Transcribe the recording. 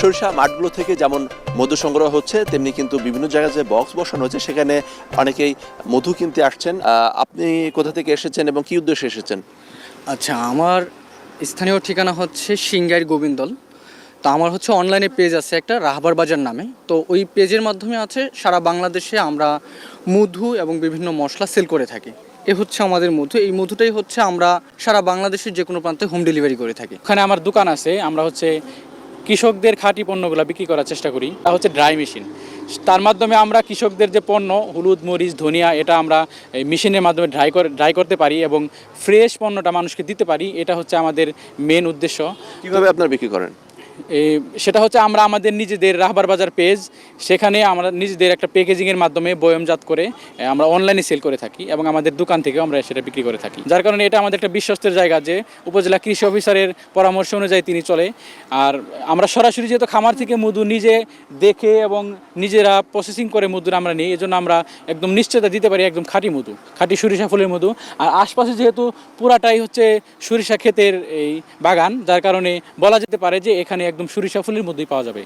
সরিষা মাঠগুলো থেকে যেমন মধু সংগ্রহ হচ্ছে, তেমনি কিন্তু বিভিন্ন জায়গায় যে বক্স বসানো হচ্ছে সেখানে অনেকেই মধু কিনতে আসছেন। আপনি কোথা থেকে এসেছেন এবং কি উদ্দেশ্যে এসেছেন? আচ্ছা আমার স্থানীয় ঠিকানা হচ্ছে সিঙ্গাইর গোবিন্দল। তো আমার হচ্ছে অনলাইনে পেজ আছে একটা, রাহবার বাজার নামে। তো ওই পেজের মাধ্যমে আছে, সারা বাংলাদেশে আমরা মধু এবং বিভিন্ন মশলা সেল করে থাকি। এ হচ্ছে আমাদের মধু। এই মধুটাই হচ্ছে আমরা সারা বাংলাদেশের যে কোনো প্রান্তে হোম ডেলিভারি করে থাকি। ওখানে আমার দোকান আছে, আমরা হচ্ছে কৃষকদের খাঁটি পণ্যগুলো বিক্রি করার চেষ্টা করি, তা হচ্ছে ড্রাই মেশিন তার মাধ্যমে আমরা কৃষকদের যে পণ্য, হলুদ, মরিচ, ধনিয়া, এটা আমরা মেশিনের মাধ্যমে ড্রাই করে ড্রাই করতে পারি এবং ফ্রেশ পণ্যটা মানুষকে দিতে পারি, এটা হচ্ছে আমাদের মেন উদ্দেশ্য। কীভাবে আপনারা বিক্রি করেন? সেটা হচ্ছে আমরা আমাদের নিজেদের রাহবার বাজার পেজ, সেখানে আমরা নিজেদের একটা প্যাকেজিংয়ের মাধ্যমে বয়মজাত করে আমরা অনলাইনে সেল করে থাকি এবং আমাদের দোকান থেকেও আমরা সেটা বিক্রি করে থাকি। যার কারণে এটা আমাদের একটা বিশ্বস্তের জায়গা যে উপজেলা কৃষি অফিসারের পরামর্শ অনুযায়ী তিনি চলে। আর আমরা সরাসরি যেহেতু খামার থেকে মধু নিজে দেখে এবং নিজেরা প্রসেসিং করে মধুর আমরা নিই, এজন্য আমরা একদম নিশ্চয়তা দিতে পারি একদম খাঁটি মধু, খাঁটি সরিষা ফুলের মধু। আর আশপাশে যেহেতু পুরাটাই হচ্ছে সরিষা ক্ষেতের এই বাগান, যার কারণে বলা যেতে পারে যে এখানে একদম সরিষা ফুলের মধ্যেই পাওয়া যাবে।